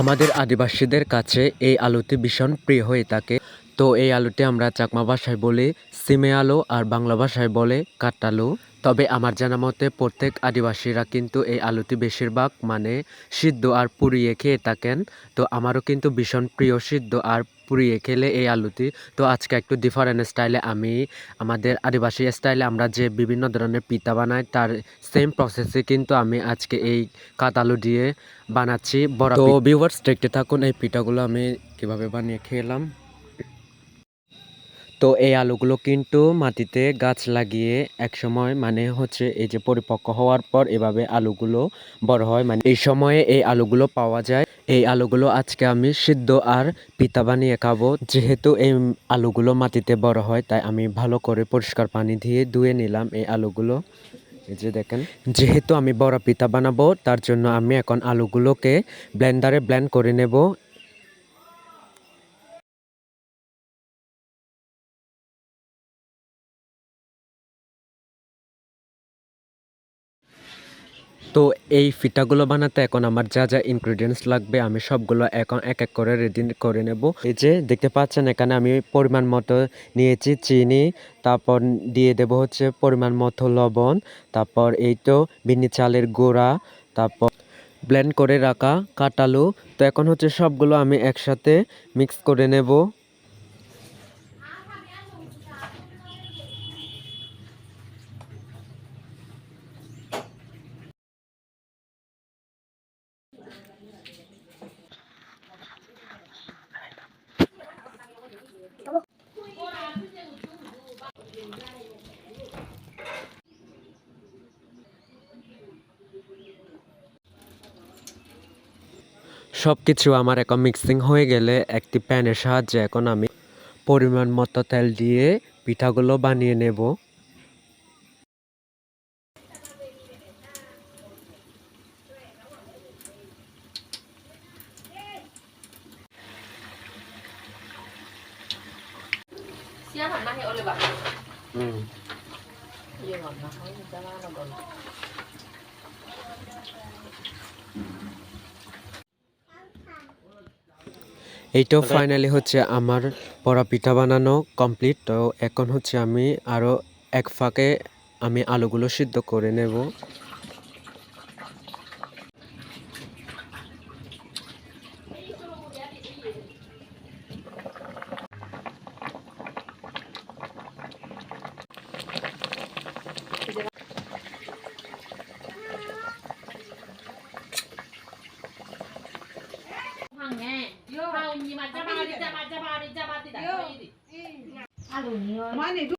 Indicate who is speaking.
Speaker 1: আমাদের আদিবাসীদের কাছে এই আলুটি ভীষণ প্রিয় হয়ে থাকে। তো এই আলুটি আমরা চাকমা ভাষায় বলি সিমে আলু আর বাংলা ভাষায় বলে কাটালু তবে আমার জানা মতে প্রত্যেক আদিবাসীরা কিন্তু এই আলুটি বেশিরভাগ মানে সিদ্ধ আর পুড়িয়ে খেয়ে থাকেন। তো আমারও কিন্তু ভীষণ প্রিয় সিদ্ধ আর পুড়িয়ে খেলে এই আলুটি। তো আজকে একটু ডিফারেন্ট স্টাইলে আমি আমাদের আদিবাসী স্টাইলে আমরা যে বিভিন্ন ধরনের পিতা বানাই তার সেম প্রসেসে কিন্তু আমি আজকে এই কাতালু দিয়ে বানাচ্ছি। বড় তো ভিউয়ার্স দেখতে থাকুন এই পিঠাগুলো আমি কীভাবে বানিয়ে খেলাম। তো এই আলুগুলো কিন্তু মাটিতে গাছ লাগিয়ে এক সময় মানে হচ্ছে এই যে পরিপক্ক হওয়ার পর এভাবে আলুগুলো বড় হয়। মানে এই সময়ে এই আলুগুলো পাওয়া যায়। এই আলুগুলো আজকে আমি সিদ্ধ আর পিতা বানিয়ে খাব। যেহেতু এই আলুগুলো মাটিতে বড় হয়, তাই আমি ভালো করে পরিষ্কার পানি দিয়ে ধুয়ে নিলাম এই আলুগুলো। এই যে দেখেন, যেহেতু আমি বড় পিতা বানাবো, তার জন্য আমি এখন আলুগুলোকে ব্লেন্ডারে ব্লেন্ড করে নেব। তো এই ফিটাগুলো বানাতে এখন আমার যা যা ইনগ্রিডিয়েন্টস লাগবে, আমি সবগুলো এখন এক এক করে রেডি করে নেব। এই যে দেখতে পাচ্ছেন, এখানে আমি পরিমাণ মতো নিয়েছি চিনি, তারপর দিয়ে দেব হচ্ছে পরিমাণ মতো লবণ, তারপর এই তো বিনি চালের গোড়া, তারপর ব্লেন্ড করে রাখা কাটালু। তো এখন হচ্ছে সবগুলো আমি একসাথে মিক্স করে নেব। সব কিছু আমার এখন মিক্সিং হয়ে গেলে একটি প্যানের সাহায্যে এখন আমি পরিমাণ মতো তেল দিয়ে পিঠাগুলো বানিয়ে নেব
Speaker 2: Siya man nahi ole ba? Iya
Speaker 1: এইটাও ফাইনালি হচ্ছে আমার পড়া পিঠা বানানো কমপ্লিট তো এখন হচ্ছে আমি আরও এক ফাঁকে আমি আলুগুলো সিদ্ধ করে নেব।
Speaker 3: મને